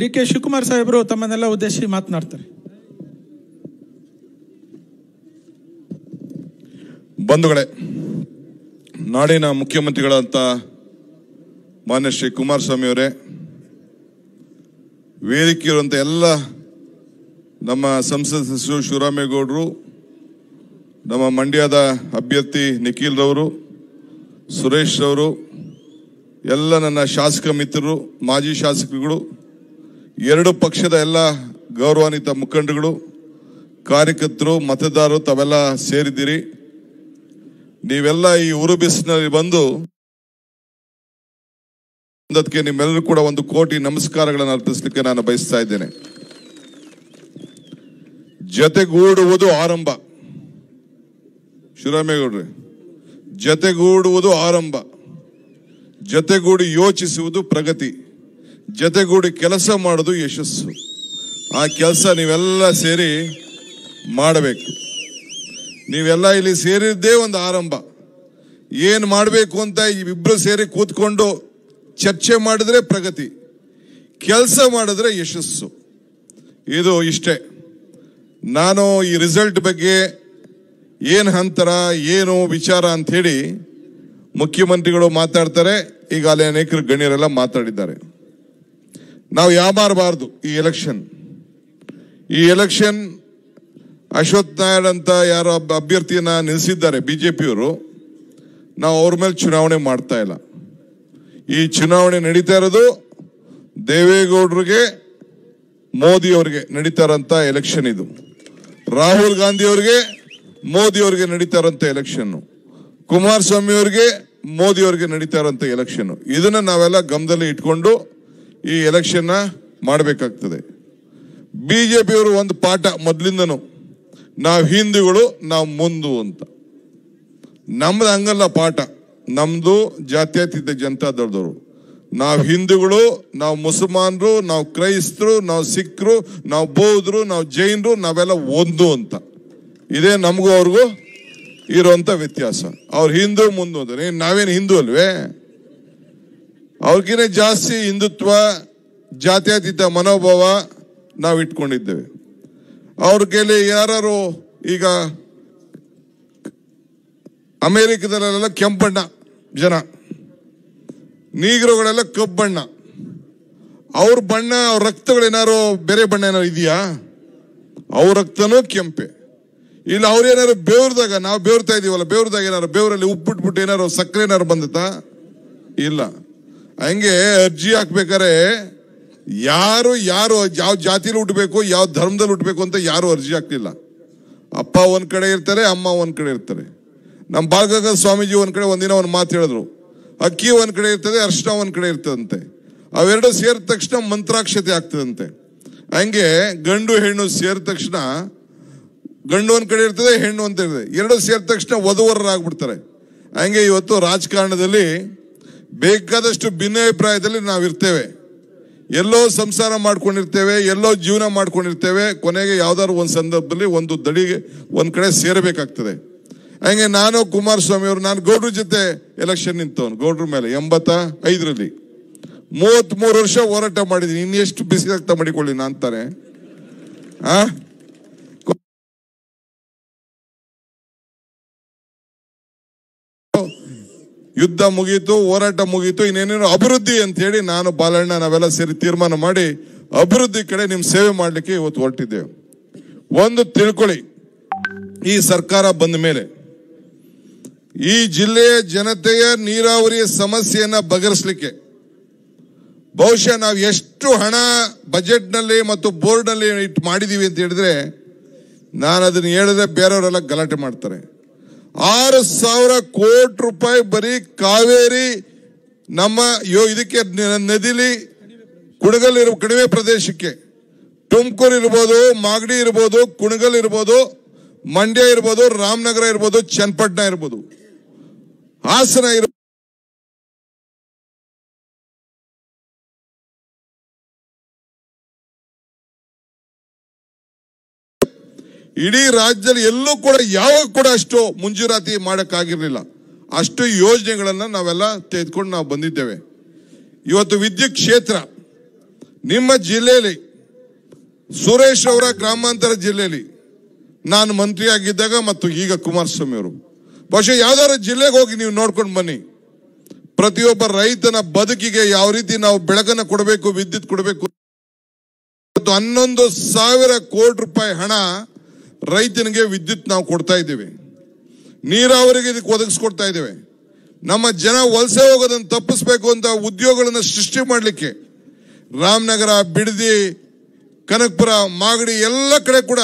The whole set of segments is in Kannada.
ಡಿ ಕೆ ಶಿವಕುಮಾರ್ ಸಾಹೇಬರು ತಮ್ಮನ್ನೆಲ್ಲ ಉದ್ದೇಶಿಸಿ ಮಾತನಾಡ್ತಾರೆ. ಬಂಧುಗಳೇ, ನಾಡಿನ ಮುಖ್ಯಮಂತ್ರಿಗಳಂತ ಮಾನ್ಯ ಶ್ರೀ ಕುಮಾರಸ್ವಾಮಿ ಅವರೇ ವೇದಿಕೆ ಇರುವಂಥ ಎಲ್ಲ ನಮ್ಮ ಸಂಸದ ಸಚಿವರು ಶಿವರಾಮೇಗೌಡರು, ನಮ್ಮ ಮಂಡ್ಯದ ಅಭ್ಯರ್ಥಿ ನಿಖಿಲ್ ರವರು, ಸುರೇಶ್ ರವರು, ಎಲ್ಲ ನನ್ನ ಶಾಸಕ ಮಿತ್ರರು, ಮಾಜಿ ಶಾಸಕರುಗಳು ಎರಡು ಪಕ್ಷದ ಎಲ್ಲ ಗೌರವಾನ್ವಿತ ಮುಖಂಡಗಳು ಕಾರ್ಯಕರ್ತರು, ಮತದಾರರು, ತಾವೆಲ್ಲ ಸೇರಿದ್ದೀರಿ. ನೀವೆಲ್ಲ ಈ ಉರು ಬಿಸಿನಲ್ಲಿ ಬಂದು ಅದಕ್ಕೆ ನಿಮ್ಮೆಲ್ಲರೂ ಕೂಡ ಒಂದು ಕೋಟಿ ನಮಸ್ಕಾರಗಳನ್ನು ಅರ್ಪಿಸಲಿಕ್ಕೆ ನಾನು ಬಯಸ್ತಾ ಇದ್ದೇನೆ. ಜತೆಗೂಡುವುದು ಆರಂಭ. ಶಿವರಾಮೇಗೌಡ್ರಿ ಜತೆಗೂಡುವುದು ಆರಂಭ. ಜತೆಗೂಡಿ ಯೋಚಿಸುವುದು ಪ್ರಗತಿ. ಜತೆಗೂಡಿ ಕೆಲಸ ಮಾಡೋದು ಯಶಸ್ಸು. ಆ ಕೆಲಸ ನೀವೆಲ್ಲ ಸೇರಿ ಮಾಡಬೇಕು. ನೀವೆಲ್ಲ ಇಲ್ಲಿ ಸೇರಿದ್ದೇ ಒಂದು ಆರಂಭ. ಏನು ಮಾಡಬೇಕು ಅಂತ ಇಬ್ಬರು ಸೇರಿ ಕೂತ್ಕೊಂಡು ಚರ್ಚೆ ಮಾಡಿದ್ರೆ ಪ್ರಗತಿ. ಕೆಲಸ ಮಾಡಿದ್ರೆ ಯಶಸ್ಸು. ಇದು ಇಷ್ಟೇ. ನಾನು ಈ ರಿಸಲ್ಟ್ ಬಗ್ಗೆ ಏನು ಹಂತರ, ಏನು ವಿಚಾರ ಅಂತ ಹೇಳಿ ಮುಖ್ಯಮಂತ್ರಿಗಳು ಮಾತಾಡ್ತಾರೆ ಈಗ ಅಲ್ಲಿ ಅನೇಕರು ಗಣ್ಯರೆಲ್ಲ ಮಾತಾಡಿದ್ದಾರೆ. ನಾವು ಯಾಮಾರಬಾರ್ದು ಈ ಎಲೆಕ್ಷನ್ ಈ ಎಲೆಕ್ಷನ್ ಅಶ್ವಥ್ ನಾರಾಯಣ್ ಅಂತ ಯಾರೋ ಅಭ್ಯರ್ಥಿಯನ್ನ ನಿಲ್ಲಿಸಿದ್ದಾರೆ ಪಿಯವರು ನಾವು ಅವ್ರ ಮೇಲೆ ಚುನಾವಣೆ ಮಾಡ್ತಾ ಇಲ್ಲ. ಈ ಚುನಾವಣೆ ನಡೀತಾ ಇರೋದು ದೇವೇಗೌಡರಿಗೆ ಮೋದಿ ಅವರಿಗೆ ನಡೀತಾ ಇರೋಂಥ ಎಲೆಕ್ಷನ್ ಇದು. ರಾಹುಲ್ ಗಾಂಧಿ ಅವರಿಗೆ ಮೋದಿ ಅವರಿಗೆ ನಡೀತಾ ಇರೋಂಥ ಎಲೆಕ್ಷನ್ ಕುಮಾರಸ್ವಾಮಿ ಅವರಿಗೆ ಮೋದಿ ಅವರಿಗೆ ನಡೀತಾ ಇರೋಂಥ ಎಲೆಕ್ಷನ್ ಇದನ್ನ ನಾವೆಲ್ಲ ಗಮನದಲ್ಲಿ ಇಟ್ಕೊಂಡು ಈ ಎಲೆಕ್ಷನ್ನ ಮಾಡಬೇಕಾಗ್ತದೆ. ಬಿ ಜೆ ಪಿಯವರು ಒಂದು ಪಾಠ ಮೊದಲಿಂದನು, ನಾವು ಹಿಂದೂಗಳು, ನಾವು ಮುಂದು ಅಂತ. ನಮ್ದು ಹಂಗಲ್ಲ ಪಾಠ. ನಮ್ದು ಜಾತ್ಯತೀತ ಜನತಾ ಜನತಾದಳದವರು ನಾವು ಹಿಂದೂಗಳು, ನಾವು ಮುಸಲ್ಮಾನರು, ನಾವು ಕ್ರೈಸ್ತರು, ನಾವು ಸಿಖ್ರು, ನಾವು ಬೌದ್ಧರು, ನಾವು ಜೈನರು, ನಾವೆಲ್ಲ ಒಂದು ಅಂತ. ಇದೇ ನಮಗೂ ಅವ್ರಿಗೂ ಇರೋಂಥ ವ್ಯತ್ಯಾಸ. ಅವ್ರು ಹಿಂದೂ, ಮುಂದು ನಾವೇನು ಹಿಂದೂ ಅಲ್ವೇ? ಅವ್ರಿಗಿಂತ ಜಾಸ್ತಿ ಹಿಂದುತ್ವ, ಜಾತ್ಯತೀತ ಮನೋಭಾವ ನಾವು ಇಟ್ಕೊಂಡಿದ್ದೇವೆ. ಅವ್ರ ಕೈಲಿ ಯಾರು ಈಗ ಅಮೇರಿಕದಲ್ಲೆಲ್ಲ ಕೆಂಪಣ್ಣ ಜನ, ನೀಗ್ರಗಳೆಲ್ಲ ಕಬ್ಬಣ್ಣ. ಬಣ್ಣ ಅವ್ರ ಬಣ್ಣ, ಅವ್ರ ರಕ್ತಗಳೇನಾರು ಬೇರೆ ಬಣ್ಣ ಏನಾರು ಇದೆಯಾ? ಅವ್ರ ರಕ್ತನೂ ಕೆಂಪೆ. ಇಲ್ಲ ಅವ್ರೇನಾರು ಬೇವ್ರದಾಗ, ನಾವು ಬೇವ್ರತಾ ಇದೀವಲ್ಲ, ಬೇವ್ರದಾಗ ಏನಾರು, ಬೇವರಲ್ಲಿ ಉಪ್ಪಿಟ್ಬಿಟ್ಟು ಏನಾರು ಸಕ್ಕರೆ ಏನಾರು ಬಂದತಾ ಇಲ್ಲ. ಹಂಗೆ ಅರ್ಜಿ ಹಾಕ್ಬೇಕಾರೆ ಯಾರು ಯಾರು ಯಾವ ಜಾತಿಲಿ ಹುಟ್ಟಬೇಕು ಯಾವ ಧರ್ಮದಲ್ಲಿ ಹುಟ್ಟಬೇಕು ಅಂತ ಯಾರು ಅರ್ಜಿ ಹಾಕ್ಲಿಲ್ಲ. ಅಪ್ಪ ಒಂದ್ ಕಡೆ ಇರ್ತಾರೆ, ಅಮ್ಮ ಒಂದ್ ಕಡೆ ಇರ್ತಾರೆ. ನಮ್ಮ ಬಾಲಗಂಗಾ ಸ್ವಾಮೀಜಿ ಒಂದ್ ಕಡೆ ಒಂದಿನ ಒಂದು ಮಾತು ಹೇಳಿದ್ರು. ಅಕ್ಕಿ ಒಂದ್ ಕಡೆ ಇರ್ತದೆ ಅರ್ಶನ ಒಂದ್ ಕಡೆ ಇರ್ತದಂತೆ. ಅವೆರಡು ಸೇರಿದ ತಕ್ಷಣ ಮಂತ್ರಾಕ್ಷತೆ ಆಗ್ತದಂತೆ. ಹಂಗೆ ಗಂಡು ಹೆಣ್ಣು ಸೇರಿದ ತಕ್ಷಣ ಗಂಡು ಒಂದ್ ಕಡೆ ಇರ್ತದೆ, ಹೆಣ್ಣು ಅಂತ ಇರ್ತದೆ. ಎರಡು ಸೇರಿದ ತಕ್ಷಣ ವಧುವರರಾಗ್ಬಿಡ್ತಾರೆ. ಹಂಗೆ ಇವತ್ತು ರಾಜಕಾರಣದಲ್ಲಿ ಬೇಕಾದಷ್ಟು ಭಿನ್ನಾಭಿಪ್ರಾಯದಲ್ಲಿ ನಾವಿರ್ತೇವೆ. ಎಲ್ಲೋ ಸಂಸಾರ ಮಾಡ್ಕೊಂಡಿರ್ತೇವೆ, ಎಲ್ಲೋ ಜೀವನ ಮಾಡ್ಕೊಂಡಿರ್ತೇವೆ, ಕೊನೆಗೆ ಯಾವ್ದಾದ್ರು ಒಂದು ಸಂದರ್ಭದಲ್ಲಿ ಒಂದು ದಡಿಗೆ ಒಂದು ಕಡೆ ಸೇರಬೇಕಾಗ್ತದೆ. ಹಂಗೆ ನಾನು ಕುಮಾರಸ್ವಾಮಿ ಅವರು, ನಾನು ಗೌಡ್ರ ಜೊತೆ ಎಲೆಕ್ಷನ್ ನಿಂತವನು, ಗೌಡ್ರ ಮೇಲೆ ಎಂಬತ್ತ ಐದರಲ್ಲಿ ಮೂವತ್ತ್ ವರ್ಷ ಹೋರಾಟ ಮಾಡಿದ್ದೀನಿ ಇನ್ನೆಷ್ಟು ಬಿಸಿ ರಕ್ತ ಮಾಡಿಕೊಳ್ಳಿ ನಾ ಅಂತಾರೆ ಆ? ಯುದ್ಧ ಮುಗೀತು, ಹೋರಾಟ ಮುಗೀತು, ಇನ್ನೇನೇನು ಅಭಿವೃದ್ಧಿ ಅಂತ ಹೇಳಿ ನಾನು ಬಾಲಣ್ಣ ನಾವೆಲ್ಲ ಸೇರಿ ತೀರ್ಮಾನ ಮಾಡಿ ಅಭಿವೃದ್ಧಿ ಕಡೆ ನಿಮ್ ಸೇವೆ ಮಾಡ್ಲಿಕ್ಕೆ ಇವತ್ತು ಹೊರಟಿದ್ದೇವೆ. ಒಂದು ತಿಳ್ಕೊಳ್ಳಿ, ಈ ಸರ್ಕಾರ ಬಂದ ಮೇಲೆ ಈ ಜಿಲ್ಲೆಯ ಜನತೆಯ ನೀರಾವರಿಯ ಸಮಸ್ಯೆಯನ್ನ ಬಗೆಹರಿಸಲಿಕ್ಕೆ ಬಹುಶಃ ನಾವು ಎಷ್ಟು ಹಣ ಬಜೆಟ್ನಲ್ಲಿ ಮತ್ತು ಬೋರ್ಡ್ನಲ್ಲಿ ಇಟ್ಟು ಮಾಡಿದೀವಿ ಅಂತ ಹೇಳಿದ್ರೆ ನಾನು ಅದನ್ನ ಹೇಳಿದ್ರೆ ಬೇರೆಯವರೆಲ್ಲ ಗಲಾಟೆ ಮಾಡ್ತಾರೆ. ಆರು ಸಾವಿರ ಕೋಟಿ ರೂಪಾಯಿ ಬರೀ ಕಾವೇರಿ, ನಮ್ಮ ಯೋ ಇದಕ್ಕೆ ನದಿಲಿ ಕುಣಗಲ್ ಇರೋ ಕಣಿವೆ ಪ್ರದೇಶಕ್ಕೆ. ತುಮಕೂರು ಇರ್ಬೋದು, ಮಾಗಡಿ ಇರ್ಬೋದು, ಕುಣಗಲ್ ಇರ್ಬೋದು, ಮಂಡ್ಯ ಇರ್ಬೋದು, ರಾಮನಗರ ಇರ್ಬೋದು, ಚನ್ನಪಟ್ಟಣ ಇರ್ಬೋದು. ಹಾಸನ ಇರ್ಬೋದು. ಇಡೀ ರಾಜ್ಯದಲ್ಲಿ ಎಲ್ಲೂ ಕೂಡ, ಯಾವಾಗ ಕೂಡ ಅಷ್ಟು ಮುಂಜೂರಾತಿ ಮಾಡೋಕ್ಕಾಗಿರಲಿಲ್ಲ. ಅಷ್ಟು ಯೋಜನೆಗಳನ್ನು ನಾವೆಲ್ಲ ತೆಗೆದುಕೊಂಡು ನಾವು ಬಂದಿದ್ದೇವೆ. ಇವತ್ತು ವಿದ್ಯುತ್ ಕ್ಷೇತ್ರ, ನಿಮ್ಮ ಜಿಲ್ಲೆಯಲ್ಲಿ, ಸುರೇಶ್ ಅವರ ಗ್ರಾಮಾಂತರ ಜಿಲ್ಲೆಯಲ್ಲಿ, ನಾನು ಮಂತ್ರಿಯಾಗಿದ್ದಾಗ ಮತ್ತು ಈಗ ಕುಮಾರಸ್ವಾಮಿ ಅವರು. ಬಹುಶಃ ಯಾವ್ದಾದ್ರು ಜಿಲ್ಲೆಗೆ ಹೋಗಿ ನೀವು ನೋಡ್ಕೊಂಡು ಬನ್ನಿ. ಪ್ರತಿಯೊಬ್ಬ ರೈತನ ಬದುಕಿಗೆ ಯಾವ ರೀತಿ ನಾವು ಬೆಳಕನ್ನು ಕೊಡಬೇಕು, ವಿದ್ಯುತ್ ಕೊಡಬೇಕು. ಹನ್ನೊಂದು ಸಾವಿರ ಕೋಟಿ ರೂಪಾಯಿ ಹಣ ರೈತನಿಗೆ ವಿದ್ಯುತ್ ನಾವು ಕೊಡ್ತಾ ಇದ್ದೇವೆ. ನೀರಾವರಿಗೆ ಇದಕ್ಕೆ ಒದಗಿಸ್ಕೊಡ್ತಾ ಇದ್ದೇವೆ. ನಮ್ಮ ಜನ ವಲಸೆ ಹೋಗೋದನ್ನು ತಪ್ಪಿಸ್ಬೇಕು ಅಂತ ಉದ್ಯೋಗಗಳನ್ನು ಸೃಷ್ಟಿ ಮಾಡಲಿಕ್ಕೆ ರಾಮನಗರ, ಬಿಡದಿ, ಕನಕಪುರ, ಮಾಗಡಿ ಎಲ್ಲ ಕಡೆ ಕೂಡ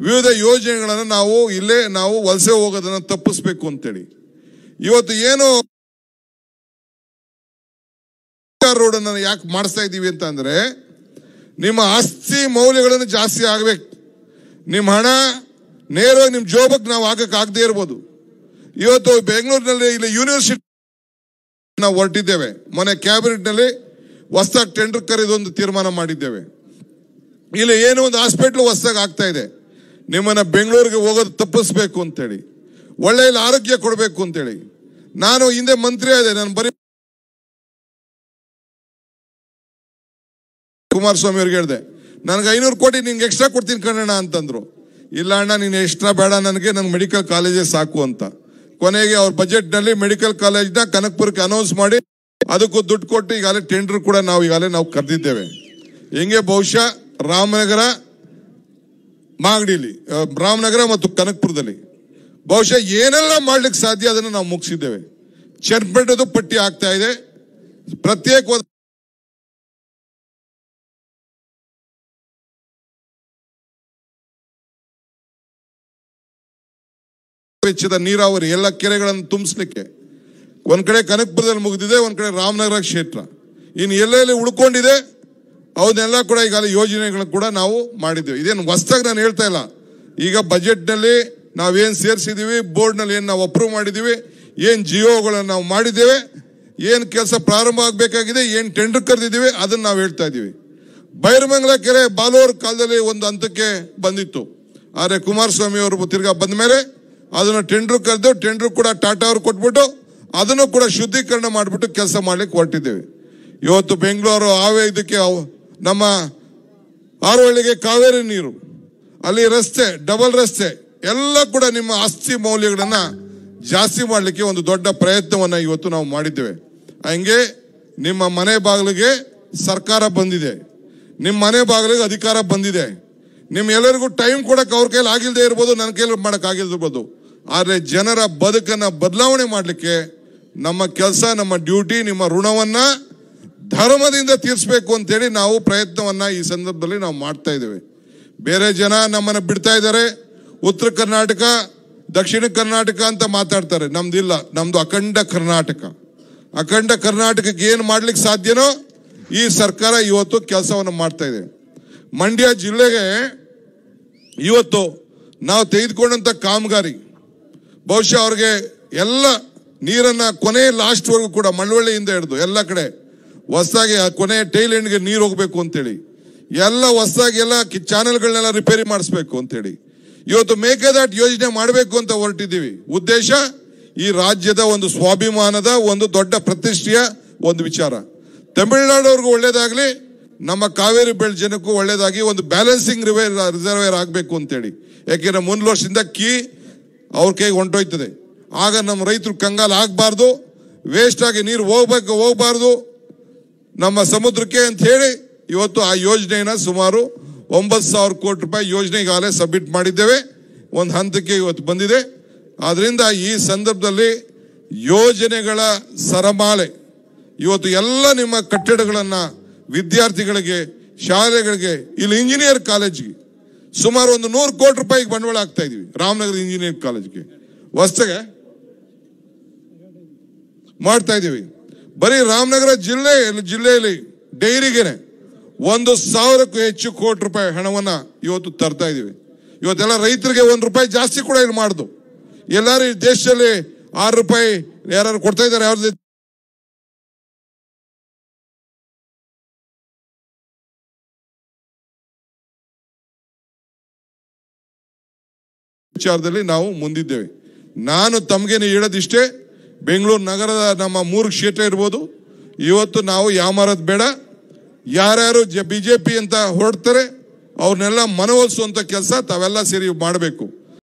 ವಿವಿಧ ಯೋಜನೆಗಳನ್ನು ನಾವು ಇಲ್ಲೇ ನಾವು ವಲಸೆ ಹೋಗೋದನ್ನು ತಪ್ಪಿಸ್ಬೇಕು ಅಂತೇಳಿ. ಇವತ್ತು ಏನು ರೋಡನ್ನು ಯಾಕೆ ಮಾಡಿಸ್ತಾ ಇದ್ದೀವಿ ಅಂತ ನಿಮ್ಮ ಆಸ್ತಿ ಮೌಲ್ಯಗಳನ್ನು ಜಾಸ್ತಿ ಆಗ್ಬೇಕು. ನಿಮ್ಮ ಹಣ ನೇರವಾಗಿ ನಿಮ್ಮ ಜೋಬಕ್ಕೆ ನಾವು ಆಗಕ್ಕೆ ಆಗದೇ ಇರ್ಬೋದು. ಇವತ್ತು ಬೆಂಗಳೂರಿನಲ್ಲಿ ಇಲ್ಲಿ ಯೂನಿವರ್ಸಿಟಿ ನಾವು ಹೊರಟಿದ್ದೇವೆ. ಮೊನ್ನೆ ಕ್ಯಾಬಿನೆಟ್ನಲ್ಲಿ ಹೊಸದಾಗಿ ಟೆಂಡರ್ ಕರೆದೊಂದು ತೀರ್ಮಾನ ಮಾಡಿದ್ದೇವೆ. ಇಲ್ಲಿ ಏನೋ ಒಂದು ಹಾಸ್ಪಿಟ್ಲ್ ಹೊಸದಾಗಿ ಆಗ್ತಾ ಇದೆ. ನಿಮ್ಮನ್ನ ಬೆಂಗಳೂರಿಗೆ ಹೋಗೋದು ತಪ್ಪಿಸ್ಬೇಕು ಅಂತೇಳಿ. ಒಳ್ಳೆ ಇಲ್ಲಿ, ಆರೋಗ್ಯ ಕೊಡಬೇಕು ಅಂತೇಳಿ. ನಾನು ಹಿಂದೆ ಮಂತ್ರಿ ಆದೆ ನಾನು ಬರೀ ಕುಮಾರಸ್ವಾಮಿ ಅವ್ರಿಗೆ ಹೇಳಿದೆ. ನನಗೆ ಐನೂರು ಕೋಟಿ ನಿಂಗೆ ಎಕ್ಸ್ಟ್ರಾ ಕೊಡ್ತೀನಿ ಕಣಣ್ಣ ಅಂತಂದ್ರು. ಇಲ್ಲ ಅಣ್ಣ, ನೀನು ಎಕ್ಸ್ಟ್ರಾ ಬೇಡ ನನಗೆ ನಂಗೆ ಮೆಡಿಕಲ್ ಕಾಲೇಜೇ ಸಾಕು ಅಂತ. ಕೊನೆಗೆ ಅವ್ರ ಬಜೆಟ್ನಲ್ಲಿ ಮೆಡಿಕಲ್ ಕಾಲೇಜ್ನ ಕನಕ್ಪುರಕ್ಕೆ ಅನೌನ್ಸ್ ಮಾಡಿ, ಅದಕ್ಕೂ ದುಡ್ಡು ಕೊಟ್ಟು ಈಗಾಗಲೇ ಟೆಂಡರ್ ಕೂಡ ನಾವು ಈಗಾಗಲೇ ನಾವು ಕರೆದಿದ್ದೇವೆ. ಹಿಂಗೆ ಬಹುಶಃ ರಾಮನಗರ, ಮಾಗಡಿಲಿ ರಾಮನಗರ ಮತ್ತು ಕನಕ್ಪುರದಲ್ಲಿ. ಬಹುಶಃ ಏನೆಲ್ಲ ಮಾಡ್ಲಿಕ್ಕೆ ಸಾಧ್ಯ ಅದನ್ನು ನಾವು ಮುಗಿಸಿದ್ದೇವೆ. ಚರ್ಪೆಟ್ಟದು ಪಟ್ಟಿ ಆಗ್ತಾ ಇದೆ. ಪ್ರತ್ಯೇಕವಾದ ವೆಚ್ಚದ ನೀರಾವರಿ ಎಲ್ಲ ಕೆರೆಗಳನ್ನು ತುಂಬಿಸ್ಲಿಕ್ಕೆ. ಒಂದ್ ಕಡೆ ಕನಕಪುರದಲ್ಲಿ ಮುಗಿದಿದೆ, ಒಂದ್ ಕಡೆ ರಾಮನಗರ ಕ್ಷೇತ್ರ. ಇನ್ನು ಎಲ್ಲೆಲ್ಲಿ ಉಳ್ಕೊಂಡಿದೆ, ಅವನ್ನೆಲ್ಲ ಕೂಡ ಈಗ ಯೋಜನೆಗಳನ್ನು ಕೂಡ ನಾವು ಮಾಡಿದ್ದೇವೆ. ಇದೇನು ಹೊಸ್ದಾಗಿ ನಾನು ಹೇಳ್ತಾ ಇಲ್ಲ. ಈಗ ಬಜೆಟ್ನಲ್ಲಿ ನಾವೇನು ಸೇರಿಸಿದೀವಿ, ಬೋರ್ಡ್ನಲ್ಲಿ ಏನು ನಾವು ಅಪ್ರೂವ್ ಮಾಡಿದೀವಿ, ಏನು ಜಿಯೋಗಳನ್ನು ನಾವು ಮಾಡಿದ್ದೇವೆ, ಏನು ಕೆಲಸ ಪ್ರಾರಂಭ ಆಗಬೇಕಾಗಿದೆ, ಏನು ಟೆಂಡರ್ ಕರೆದಿದ್ದೀವಿ, ಅದನ್ನು ನಾವು ಹೇಳ್ತಾ ಇದ್ದೀವಿ. ಬೈರಮಂಗಲ ಕೆರೆ ಬಾಲೋರ್ ಕಾಲದಲ್ಲಿ ಒಂದು ಹಂತಕ್ಕೆ ಬಂದಿತ್ತು. ಆದರೆ ಕುಮಾರಸ್ವಾಮಿ ಅವರು ತಿರ್ಗಾ ಬಂದ ಮೇಲೆ ಅದನ್ನು ಟೆಂಡರ್ ಕರೆದು ಟೆಂಡರ್ ಕೂಡ ಟಾಟಾ ಅವ್ರು ಕೊಟ್ಬಿಟ್ಟು ಅದನ್ನು ಕೂಡ ಶುದ್ಧೀಕರಣ ಮಾಡಿಬಿಟ್ಟು ಕೆಲಸ ಮಾಡ್ಲಿಕ್ಕೆ ಹೊರಟಿದ್ದೇವೆ. ಇವತ್ತು ಬೆಂಗಳೂರು ಆವೇ ಇದಕ್ಕೆ ನಮ್ಮ ಆರೋಳಿಗೆ ಕಾವೇರಿ ನೀರು, ಅಲ್ಲಿ ರಸ್ತೆ ಡಬಲ್ ರಸ್ತೆ, ಎಲ್ಲ ಕೂಡ ನಿಮ್ಮ ಆಸ್ತಿ ಮೌಲ್ಯಗಳನ್ನ ಜಾಸ್ತಿ ಮಾಡಲಿಕ್ಕೆ ಒಂದು ದೊಡ್ಡ ಪ್ರಯತ್ನವನ್ನ ಇವತ್ತು ನಾವು ಮಾಡಿದ್ದೇವೆ. ಹಂಗೆ ನಿಮ್ಮ ಮನೆ ಬಾಗಿಲಿಗೆ ಸರ್ಕಾರ ಬಂದಿದೆ. ನಿಮ್ಮ ಮನೆ ಬಾಗಿಲಿಗೆ ಅಧಿಕಾರ ಬಂದಿದೆ. ನಿಮ್ಮೆಲ್ಲರಿಗೂ ಟೈಮ್ ಕೊಡಕ್ಕೆ ಅವ್ರ ಕೈಲಿ ಆಗಿಲ್ಲದೆ ಇರ್ಬೋದು, ನನ್ನ ಕೈಲಿ ಮಾಡೋಕ್ಕಾಗಿಲ್ದಿರ್ಬೋದು ಆದ್ರೆ ಜನರ ಬದುಕನ್ನ ಬದಲಾವಣೆ ಮಾಡಲಿಕ್ಕೆ ನಮ್ಮ ಕೆಲಸ, ನಮ್ಮ ಡ್ಯೂಟಿ, ನಿಮ್ಮ ಋಣವನ್ನ ಧರ್ಮದಿಂದ ತೀರಿಸಬೇಕು ಅಂತೇಳಿ ನಾವು ಪ್ರಯತ್ನವನ್ನ ಈ ಸಂದರ್ಭದಲ್ಲಿ ನಾವು ಮಾಡ್ತಾ ಇದ್ದೇವೆ. ಬೇರೆ ಜನ ನಮ್ಮನ್ನ ಬಿಡ್ತಾ ಇದ್ದಾರೆ. ಉತ್ತರ ಕರ್ನಾಟಕ, ದಕ್ಷಿಣ ಕರ್ನಾಟಕ ಅಂತ ಮಾತಾಡ್ತಾರೆ. ನಮ್ದಿಲ್ಲ, ನಮ್ದು ಅಖಂಡ ಕರ್ನಾಟಕ. ಅಖಂಡ ಕರ್ನಾಟಕಕ್ಕೆ ಏನು ಮಾಡ್ಲಿಕ್ಕೆ ಸಾಧ್ಯನೋ ಈ ಸರ್ಕಾರ ಇವತ್ತು ಕೆಲಸವನ್ನು ಮಾಡ್ತಾ ಇದೆ. ಮಂಡ್ಯ ಜಿಲ್ಲೆಗೆ ಇವತ್ತು ನಾವು ತೆಗೆದುಕೊಂಡಂಥ ಕಾಮಗಾರಿ ಬಹುಶಃ ಅವ್ರಿಗೆ ಎಲ್ಲ ನೀರನ್ನ ಕೊನೆ ಲಾಸ್ಟ್ ವರೆಗೂ ಕೂಡ ಮಳವಳ್ಳಿಯಿಂದ ಹಿಡಿದು ಎಲ್ಲ ಕಡೆ ಹೊಸದಾಗಿ ಕೊನೆ ಟೈಲ್ ಎಂಡ್ಗೆ ನೀರು ಹೋಗ್ಬೇಕು ಅಂತೇಳಿ. ಎಲ್ಲ ಹೊಸದಾಗಿ ಎಲ್ಲ ಚಾನೆಲ್ಗಳನ್ನೆಲ್ಲ ರಿಪೇರಿ ಮಾಡಿಸ್ಬೇಕು ಅಂತೇಳಿ. ಇವತ್ತು ಮೇಕೆದಾಟ್ ಯೋಜನೆ ಮಾಡಬೇಕು ಅಂತ ಹೊರಟಿದ್ದೀವಿ. ಉದ್ದೇಶ ಈ ರಾಜ್ಯದ ಒಂದು ಸ್ವಾಭಿಮಾನದ ಒಂದು ದೊಡ್ಡ ಪ್ರತಿಷ್ಠೆಯ ಒಂದು ವಿಚಾರ. ತಮಿಳುನಾಡವ್ರಿಗೂ ಒಳ್ಳೇದಾಗಲಿ, ನಮ್ಮ ಕಾವೇರಿ ಬೆಳ್ ಜನಕ್ಕೂ ಒಳ್ಳೇದಾಗಿ ಒಂದು ಬ್ಯಾಲೆನ್ಸಿಂಗ್ ರಿಸರ್ವೇರ್ ಆಗಬೇಕು ಅಂತೇಳಿ. ಯಾಕೆಂದ್ರೆ ಮುಂದ್ ವರ್ಷದಿಂದ ಕೀ ಅವ್ರ ಕೈಗೆ ಹೊಂಟೋಯ್ತದೆ. ಆಗ ನಮ್ಮ ರೈತರು ಕಂಗಾಲ ಆಗಬಾರ್ದು ವೇಸ್ಟ್ ಆಗಿ ನೀರು ಹೋಗ್ಬೇಕು, ಹೋಗ್ಬಾರ್ದು. ನಮ್ಮ ಸಮುದ್ರಕ್ಕೆ ಅಂತ ಹೇಳಿ ಇವತ್ತು ಆ ಯೋಜನೆಯನ್ನ ಸುಮಾರು ಒಂಬತ್ತು ಸಾವಿರ ಕೋಟಿ ರೂಪಾಯಿ ಯೋಜನೆ ಈಗಾಗಲೇ ಸಬ್ಮಿಟ್ ಮಾಡಿದ್ದೇವೆ. ಒಂದು ಹಂತಕ್ಕೆ ಇವತ್ತು ಬಂದಿದೆ. ಆದ್ದರಿಂದ ಈ ಸಂದರ್ಭದಲ್ಲಿ ಯೋಜನೆಗಳ ಸರಮಾಲೆ ಇವತ್ತು ಎಲ್ಲ ನಿಮ್ಮ ಕಟ್ಟಡಗಳನ್ನು ವಿದ್ಯಾರ್ಥಿಗಳಿಗೆ, ಶಾಲೆಗಳಿಗೆ, ಇಲ್ಲಿ ಇಂಜಿನಿಯರ್ ಕಾಲೇಜ್ಗೆ ಸುಮಾರು ಒಂದು ನೂರು ಕೋಟಿ ರೂಪಾಯಿಗೆ ಬಂಡವಾಳ ಹಾಕ್ತಾ ಇದೀವಿ. ರಾಮನಗರ ಇಂಜಿನಿಯರಿಂಗ್ ಕಾಲೇಜ್ಗೆ ವಸ್ತಗೆ ಮಾಡ್ತಾ ಇದೀವಿ. ಬರೀ ರಾಮನಗರ ಜಿಲ್ಲೆ, ಜಿಲ್ಲೆಯಲ್ಲಿ ಡೈರಿಗೆನೆ ಒಂದು ಸಾವಿರಕ್ಕೂ ಹೆಚ್ಚು ಕೋಟಿ ರೂಪಾಯಿ ಹಣವನ್ನ ಇವತ್ತು ತರ್ತಾ ಇದೀವಿ. ಇವತ್ತೆಲ್ಲ ರೈತರಿಗೆ ಒಂದು ರೂಪಾಯಿ ಜಾಸ್ತಿ ಕೂಡ ಇಲ್ಲಿ ಮಾಡುದು. ಎಲ್ಲಾರು ದೇಶದಲ್ಲಿ ಆರು ರೂಪಾಯಿ ಯಾರು ಕೊಡ್ತಾ ಇದ್ದಾರೆ ಯಾವ್ದು ವಿಚಾರದಲ್ಲಿ ನಾವು ಮುಂದಿದ್ದೇವೆ. ನಾನು ತಮಗೇನು ಹೇಳೋದಿಷ್ಟೇ, ಬೆಂಗಳೂರು ನಗರದ ನಮ್ಮ ಮೂರು ಕ್ಷೇತ್ರ ಇರ್ಬೋದು. ಇವತ್ತು ನಾವು ಯಾಮಾರದ್ ಬೇಡ. ಯಾರ್ಯಾರು ಬಿಜೆಪಿ ಅಂತ ಹೊರಡ್ತಾರೆ, ಅವ್ರನ್ನೆಲ್ಲ ಮನವೊಲಿಸುವಂಥ ಕೆಲಸ ತಾವೆಲ್ಲ ಸೇರಿ ಮಾಡಬೇಕು.